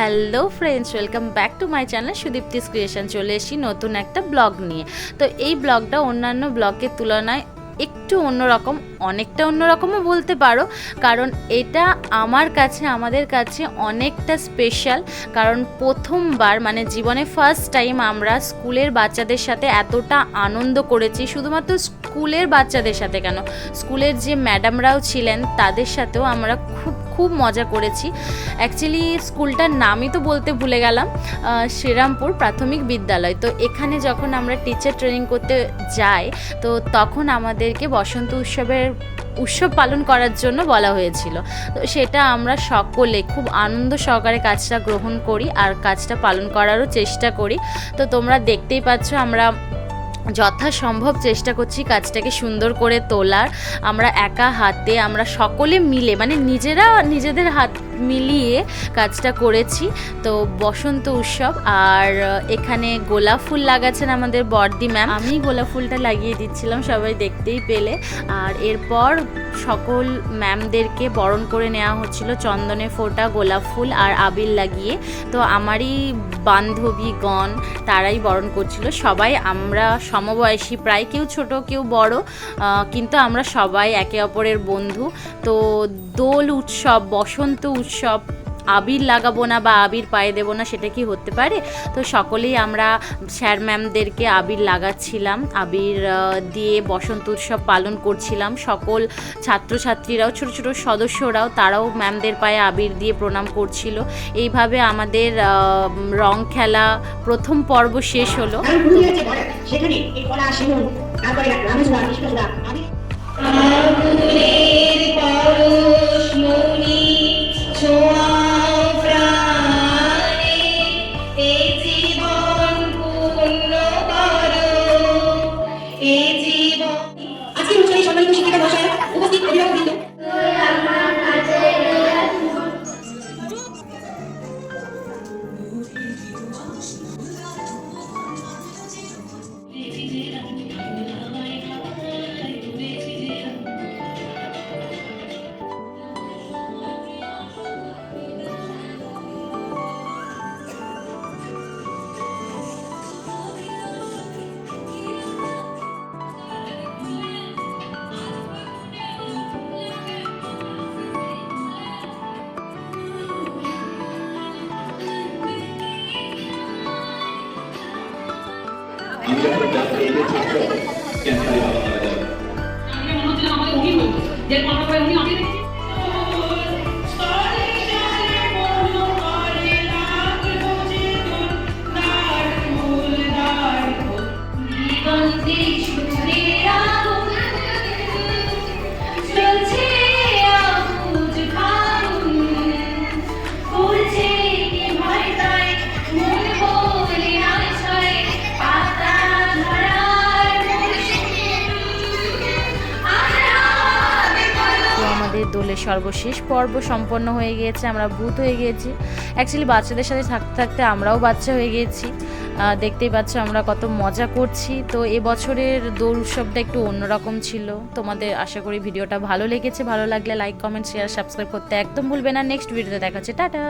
Hello friends welcome back to my channel Sudipti's creation চলে এসেছি নতুন একটা ব্লগ নিয়ে। তো এই ব্লগটা অন্যান্য ব্লগের তুলনায় একটু অন্যরকম, অনেকটা অন্যরকমও বলতে পারো, কারণ এটা আমার কাছে, আমাদের কাছে অনেকটা স্পেশাল কারণ প্রথমবার মানে জীবনে ফার্স্ট টাইম আমরা স্কুলের বাচ্চাদের সাথে এতটা আনন্দ করেছি, শুধুমাত্র স্কুলের বাচ্চাদের সাথে কেন? স্কুলের যে ম্যাডামরাও ছিলেন, তাদের সাথেও আমরা খুব খুব মজা করেছি। অ্যাকচুয়ালি স্কুলটার নামই তো বলতে ভুলে গেলাম শ্রীরামপুর প্রাথমিক বিদ্যালয়। তো এখানে যখন আমরা টিচার ট্রেনিং করতে যাই, তো তখন আমাদেরকে বসন্ত উৎসবের উৎসব পালন করার জন্য বলা হয়েছিল। তো সেটা আমরা সকলে খুব আনন্দ সহকারে কাজটা গ্রহণ করি আর কাজটা পালন করারও চেষ্টা করি। তো তোমরা দেখতেই পাচ্ছ আমরা যথাসম্ভব চেষ্টা করছি কাজটাকে সুন্দর করে তোলার। আমরা একা হাতে আমরা সকলে মিলে মানে নিজেরা নিজেদের হাত মিলিয়ে কাজটা করেছি। তো বসন্ত উৎসব আর এখানে গোলাপ ফুল লাগাচ্ছেন আমাদের বর্দি ম্যাম। আমি গোলাপ ফুলটা লাগিয়ে দিচ্ছিলাম, সবাই দেখতেই পেলে। আর এরপর সকল ম্যামদেরকে বরণ করে নেওয়া হচ্ছিল চন্দনে ফোঁটা গোলাপ ফুল আর আবির লাগিয়ে। তো আমারই বান্ধবীগণ তারাই বরণ করছিল। সবাই আমরা সমবয়সী, প্রায় কেউ ছোট, কেউ বড় কিন্তু আমরা সবাই একে অপরের বন্ধু। তো দোল উৎসব, বসন্ত উৎসব আবির লাগাবো না বা আবির পায়ে দেবো না, সেটা কি হতে পারে? তো সকলেই আমরা স্যার ম্যামদেরকে আবির লাগাচ্ছিলাম, আবির দিয়ে বসন্ত উৎসব পালন করছিলাম। সকল ছাত্রছাত্রীরাও, ছোট ছোট সদস্যরাও, তারাও ম্যামদের পায়ে আবির দিয়ে প্রণাম করছিল। এইভাবে আমাদের রং খেলা প্রথম পর্ব শেষ হলো। সেখানে ছাত্র ক্যান্সারে বাবা মারা যাবে দোলের সর্বশেষ পর্ব সম্পন্ন হয়ে গিয়েছে, আমরা ভূত হয়ে গিয়েছি। অ্যাকচুয়ালি বাচ্চাদের সাথে থাকতে থাকতে আমরাও বাচ্চা হয়ে গিয়েছি। দেখতেই পাচ্ছ আমরা কত মজা করছি। তো এবছরের দোল উৎসবটা একটু অন্যরকম ছিল। তোমাদের আশা করি ভিডিওটা ভালো লেগেছে। ভালো লাগলে লাইক কমেন্ট শেয়ার সাবস্ক্রাইব করতে একদম ভুলবে না। নেক্সট ভিডিওতে দেখাচ্ছে টাটা!